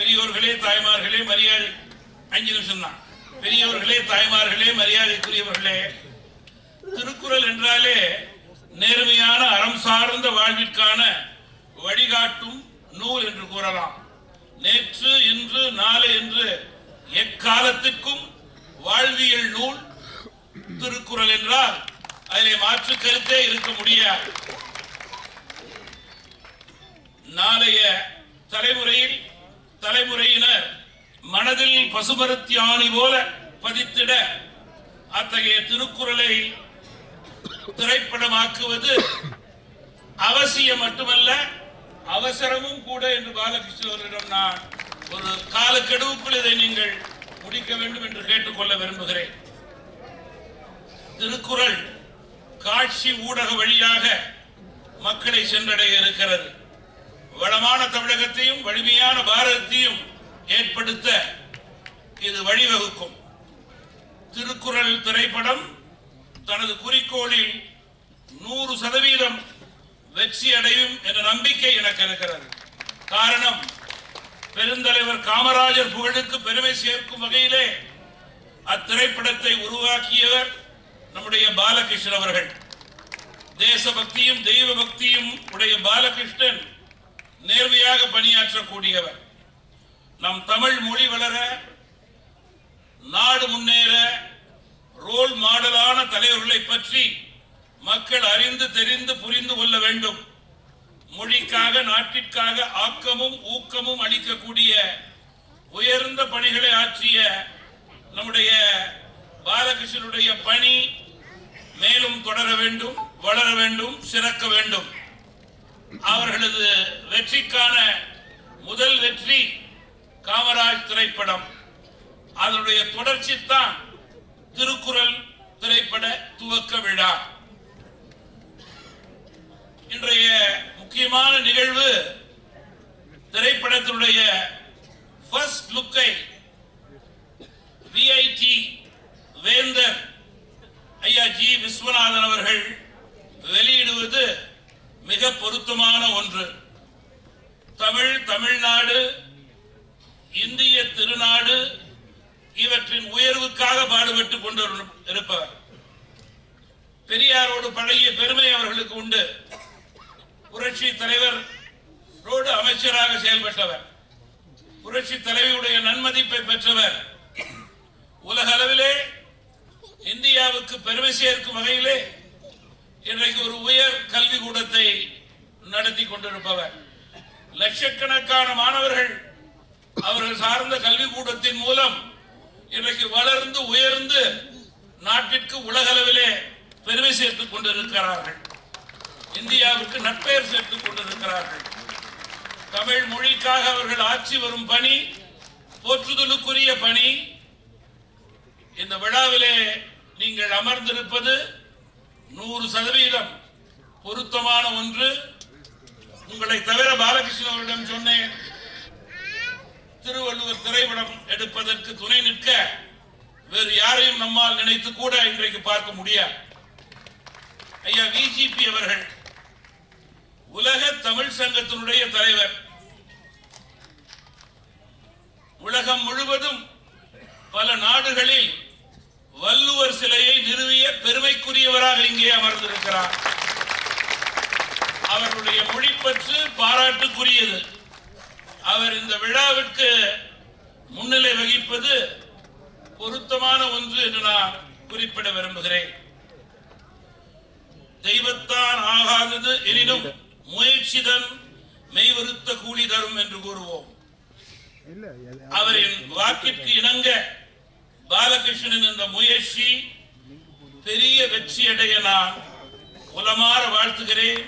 பெரியோர்களே தாய்மார்களே மரியாதை. அஞ்சு நிமிஷம் தான். பெரியோர்களே தாய்மார்களே மரியாதைக்குரியவர்களே திருக்குறள் என்றாலே நேர்மையான அறம் சார்ந்த வாழ்விற்கான வழிகாட்டும் நூல் என்று கூறலாம். நேற்று இன்று நாளை என்று எக்காலத்திற்கும் வாழ்வியல் நூல் திருக்குறள் என்றால் அதிலே மாற்று கருத்தே இருக்க முடியாது. நாளைய தலைமுறையில் தலைமுறையினர் மனதில் பசுபருத்தி ஆணி போல பதித்திட அத்தகைய திருக்குறளை திரைப்படமாக்குவது அவசியம் மட்டுமல்ல அவசரமும் கூட என்று பாலகிருஷ்ணவரிடம் நான் ஒரு காலக்கெடுவுக்குள் இதை நீங்கள் முடிக்க வேண்டும் என்று கேட்டுக்கொள்ள விரும்புகிறேன். திருக்குறள் காட்சி ஊடக வழியாக மக்களை சென்றடைய இருக்கிறது. வளமான தமிழகத்தையும் வலிமையான பாரதத்தையும் ஏற்படுத்த இது வழிவகுக்கும். திருக்குறள் திரைப்படம் தனது குறிக்கோளில் நூறு சதவீதம் வெற்றி அடையும் என்ற நம்பிக்கை எனக்கு இருக்கிறது. காரணம் பெருந்தலைவர் காமராஜர் புகழுக்கு பெருமை சேர்க்கும் வகையிலே அத்திரைப்படத்தை உருவாக்கியவர் நம்முடைய பாலகிருஷ்ணன் அவர்கள். தேசபக்தியும் தெய்வ பக்தியும் உடைய பாலகிருஷ்ணன் நேர்மையாக பணியாற்றக்கூடியவர். நம் தமிழ் மொழி வளர நாடு முன்னேற ரோல் மாடலான தலைவர்களை பற்றி மக்கள் அறிந்து தெரிந்து புரிந்து கொள்ள வேண்டும். மொழிக்காக நாட்டிற்காக ஆக்கமும் ஊக்கமும் அளிக்கக்கூடிய உயர்ந்த பணிகளை ஆற்றிய நம்முடைய பாலகிருஷ்ணனுடைய பணி மேலும் தொடர வேண்டும் வளர வேண்டும் சிறக்க வேண்டும். அவர்களது வெற்றிக்கான முதல் வெற்றி காமராஜ் திரைப்படம். அதனுடைய தொடர்ச்சி தான் திருக்குறள் திரைப்பட துவக்க விழா. இன்றைய முக்கியமான நிகழ்வு திரைப்படத்தினுடைய ஃபர்ஸ்ட் லுக்கை விஐடி வேந்தர் ஐயா ஜி விஸ்வநாதன் அவர்கள் வெளியிடுவது மிக பொருத்தமான ஒன்று. தமிழ் தமிழ்நாடு இந்திய திருநாடு இவற்றின் உயர்வுக்காக பாடுபட்டுக் கொண்டு இருப்பவர். பெரியாரோடு பழகிய பெருமை அவர்களுக்கு உண்டு. புரட்சி தலைவர் ரோடு அமைச்சராக செயல்பட்டவர். புரட்சி தலைவியுடைய நன்மதிப்பை பெற்றவர். உலக அளவிலே இந்தியாவுக்கு பெருமை சேர்க்கும் வகையிலே இன்றைக்கு ஒரு உயர் கல்வி கூடத்தை நடத்தி கொண்டிருப்பவர். லட்சக்கணக்கான மாணவர்கள் அவர்கள் சார்ந்த கல்வி கூடத்தின் மூலம் இன்றைக்கு வளர்ந்து உயர்ந்து நாட்டிற்கு உலகளவிலே பெருமை சேர்த்துக் கொண்டிருக்கிறார்கள். இந்தியாவுக்கு நட்பெயர் சேர்த்துக் கொண்டிருக்கிறார்கள். தமிழ் மொழிக்காக அவர்கள் ஆட்சி வரும் பணி போற்றுதலுக்குரிய பணி இந்த விழாவிலே நீங்கள் அமர்ந்திருப்பது நூறு சதவீதம் பொருத்தமான ஒன்று. உங்களை தவிர பாலகிருஷ்ணன் அவரிடம் சொன்னேன். திருவள்ளுவர் திரைப்படம் எடுப்பதற்கு துணை நிற்க வேறு யாரையும் நம்மால் நினைத்து கூட இன்றைக்கு பார்க்க முடியாது. ஐயா விஜிபி அவர்கள் உலக தமிழ் சங்கத்தினுடைய தலைவர். உலகம் முழுவதும் பல நாடுகளில் வள்ளுவர் சிலையை நிறுவிய பெருமைக்குரியவராக இங்கே அமர்ந்திருக்கிறார். அவருடைய மொழிப்பற்று பாராட்டுக்குரியது. அவர் இந்த விழாவிற்கு முன்னிலை வகிப்பது பொருத்தமான ஒன்று என்று நான் குறிப்பிட விரும்புகிறேன். தெய்வத்தான் ஆகாதது எனினும் முயற்சிதன் மெய்வருத்த கூலி தரும் என்று கூறுவோம். அவரின் வாக்கிற்கு இணங்க பாலகிருஷ்ணன் இந்த முயற்சி பெரிய வெற்றி அடைய நான் உலமாற வாழ்த்துகிறேன்.